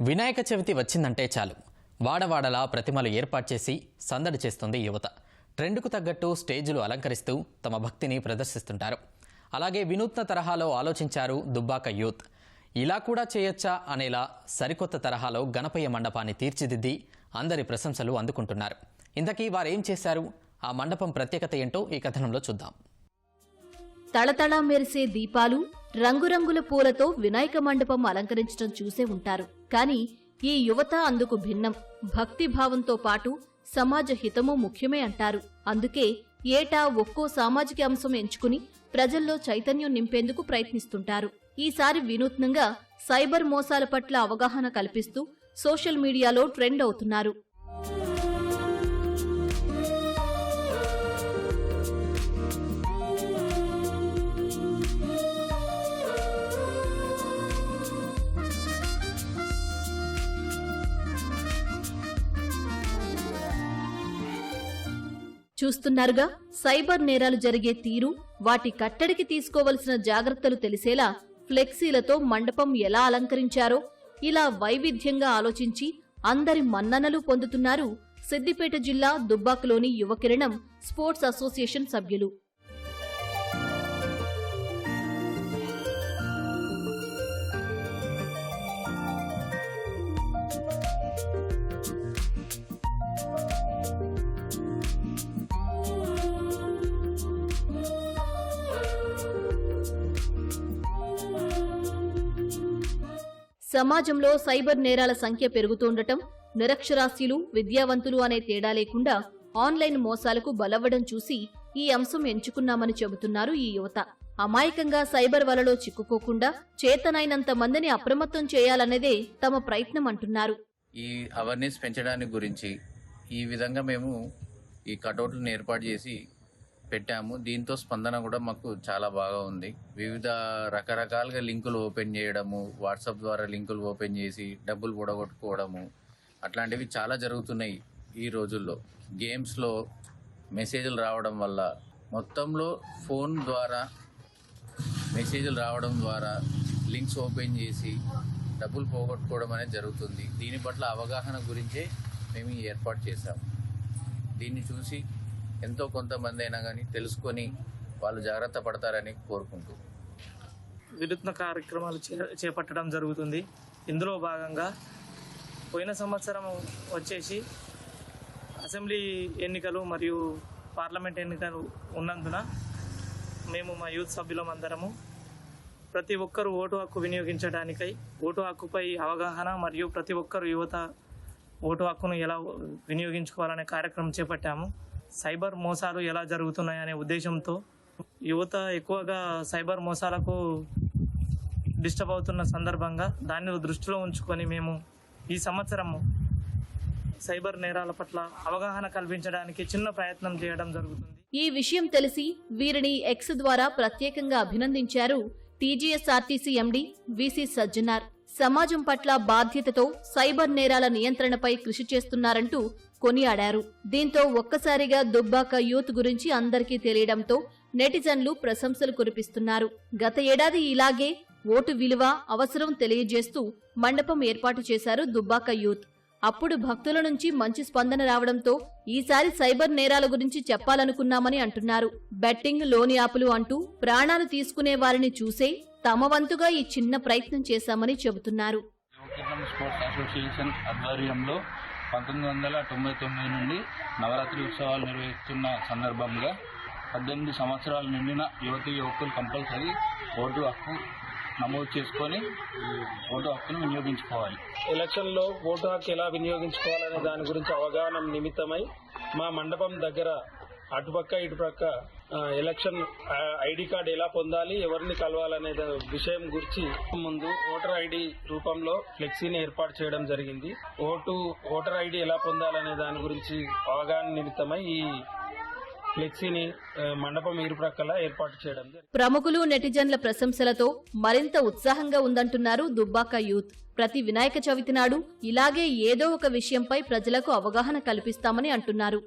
వినాయక చవితి వచ్చిందంటే చాలు. వాడవాడలా ప్రతిమలు ఏర్పాటు చేసి సందడి చేస్తుంది యువత. ట్రెండ్కు తగ్గట్టు స్టేజులు అలంకరిస్తూ తమ భక్తిని ప్రదర్శిస్తుంటారు. అలాగే వినూత్న తరహాలో ఆలోచించారు దుబ్బాక యూత్. ఇలా కూడా చేయొచ్చా అనేలా సరికొత్త తరహాలో గణపయ్య మండపాన్ని తీర్చిదిద్ది అందరి ప్రశంసలు అందుకుంటున్నారు. ఇంతకీ వారేం చేశారు? ఆ మండపం ప్రత్యేకత ఏంటో ఈ కథనంలో చూద్దాం. తళతళ మెరిసే దీపాలు రంగురంగుల పూలతో వినాయక మండపం అలంకరించడం చూసే ఉంటారు. కానీ ఈ యువత అందుకు భిన్నం. భక్తి భావంతో పాటు సమాజ హితము ముఖ్యమే అంటారు. అందుకే ఏటా ఒక్కో సామాజిక అంశం ఎంచుకుని ప్రజల్లో చైతన్యం నింపేందుకు ప్రయత్నిస్తుంటారు. ఈసారి వినూత్నంగా సైబర్ మోసాల పట్ల అవగాహన కల్పిస్తూ సోషల్ మీడియాలో ట్రెండ్ అవుతున్నారు. చూస్తున్నారుగా సైబర్ నేరాలు జరిగే తీరు వాటి కట్టడికి తీసుకోవలసిన జాగ్రత్తలు తెలిసేలా ఫ్లెక్సీలతో మండపం ఎలా అలంకరించారో ఇలా వైవిధ్యంగా ఆలోచించి అందరి మన్ననలు పొందుతున్నారు సిద్దిపేట జిల్లా దుబ్బాకలోని యువకిరణం స్పోర్ట్స్ అసోసియేషన్ సభ్యులు. సమాజంలో సైబర్ నేరాల సంఖ్య పెరుగుతుండటం నిరక్షరాస్యులు విద్యావంతులు అనే తేడా లేకుండా ఆన్లైన్ మోసాలకు బలవ్వడం చూసి ఈ అంశం ఎంచుకున్నామని చెబుతున్నారు ఈ యువత. అమాయకంగా సైబర్ వలలో చిక్కుకోకుండా చేతనైనంత మందిని అప్రమత్తం చేయాలన్నదే తమ ప్రయత్నం అంటున్నారు. ఈ అవేర్నెస్ పెంచడానికి గురించి ఈ విధంగా మేము ఈ కటౌట్లను ఏర్పాటు చేసి పెట్టాము. దీంతో స్పందన కూడా మాకు చాలా బాగా ఉంది. వివిధ రకరకాలుగా లింకులు ఓపెన్ చేయడము వాట్సాప్ ద్వారా లింకులు ఓపెన్ చేసి డబ్బులు పొడగొట్టుకోవడము అట్లాంటివి చాలా జరుగుతున్నాయి ఈ రోజుల్లో. గేమ్స్లో మెసేజ్లు రావడం వల్ల మొత్తంలో ఫోన్ ద్వారా మెసేజ్లు రావడం ద్వారా లింక్స్ ఓపెన్ చేసి డబ్బులు పోగొట్టుకోవడం అనేది జరుగుతుంది. దీని పట్ల అవగాహన గురించే మేము ఏర్పాటు చేశాము. దీన్ని చూసి ఎంతో కొంతమంది అయినా కానీ తెలుసుకొని వాళ్ళు జాగ్రత్త పడతారని కోరుకుంటూ. వినూత్న కార్యక్రమాలు చే- చేపట్టడం జరుగుతుంది. ఇందులో భాగంగా పోయిన సంవత్సరం వచ్చేసి అసెంబ్లీ ఎన్నికలు మరియు పార్లమెంట్ ఎన్నికలు ఉన్నందున మేము మా యూత్ సభ్యులం అందరము ప్రతి ఒక్కరూ ఓటు హక్కు వినియోగించడానికై ఓటు హక్కుపై అవగాహన మరియు ప్రతి ఒక్కరు యువత ఓటు హక్కును ఎలా వినియోగించుకోవాలనే కార్యక్రమం చేపట్టాము. సైబర్ మోసాలు ఎలా జరుగుతున్నాయనే ఉద్దేశంతో యువత ఎక్కువగా సైబర్ మోసాలకు డిస్టర్బ్ అవుతున్న సందర్భంగా దాన్ని దృష్టిలో ఉంచుకొని మేము ఈ సంవత్సరము సైబర్ నేరాల పట్ల అవగాహన కల్పించడానికి చిన్న ప్రయత్నం చేయడం జరుగుతుంది. ఈ విషయం తెలిసి వీరిని ఎక్స్ ద్వారా ప్రత్యేకంగా అభినందించారు టీజీఎస్ఆర్టీసీ ఎండీ వీసీ సజ్జనార్. సమాజం పట్ల బాధ్యతతో సైబర్ నేరాల నియంత్రణపై కృషి చేస్తున్నారంటూ కొనియాడారు. దీంతో ఒక్కసారిగా దుబ్బాక యూత్ గురించి అందరికీ తెలియడంతో నెటిజన్లు ప్రశంసలు కురిపిస్తున్నారు. గత ఏడాది ఇలాగే ఓటు విలువ అవసరం తెలియజేస్తూ మండపం ఏర్పాటు చేశారు దుబ్బాక యూత్. అప్పుడు భక్తుల నుంచి మంచి స్పందన రావడంతో ఈసారి సైబర్ నేరాల గురించి చెప్పాలనుకున్నామని అంటున్నారు. బెట్టింగ్లోని యాపులు అంటూ ప్రాణాలు తీసుకునే వారిని చూసే తమ వంతుగా ఈ చిన్న ప్రయత్నం చేశామని చెబుతున్నారు. స్పోర్ట్స్ అసోసియేషన్ ఆధ్వర్యంలో పంతొమ్మిది వందల తొంభై తొమ్మిది నుండి నవరాత్రి ఉత్సవాలు నిర్వహిస్తున్న సందర్భంగా పద్దెనిమిది సంవత్సరాలు నిండిన యువతి యువకులు కంపల్సరీ ఓటు హక్కు నమోదు చేసుకొని ఓటు హక్కును వినియోగించుకోవాలి. ఎలక్షన్లో ఓటు హక్కు ఎలా వినియోగించుకోవాలనే దాని గురించి అవగాహన నిమిత్తమై మా మండపం దగ్గర అటుపక్క ఇటుపక్క ఎలక్షన్ ఐడి కార్డు ఎలా పొందాలి ఎవరిని కలవాలనే విషయం గురించి ముందు ఓటర్ ఐడి రూపంలో ఫ్లెక్సీని ఏర్పాటు చేయడం జరిగింది. ఓటు ఓటర్ ఐడి ఎలా పొందాలనే దాని గురించి అవగాహన నిమిత్తమై ఈ ఫ్లెక్సీని మండపం ఇరుప్రక్కల ఏర్పాటు చేయడం ప్రముఖులు నెటిజన్ల ప్రశంసలతో మరింత ఉత్సాహంగా ఉందంటున్నారు దుబ్బాక యూత్. ప్రతి వినాయక చవితి నాడు ఇలాగే ఏదో ఒక విషయంపై ప్రజలకు అవగాహన కల్పిస్తామని అంటున్నారు.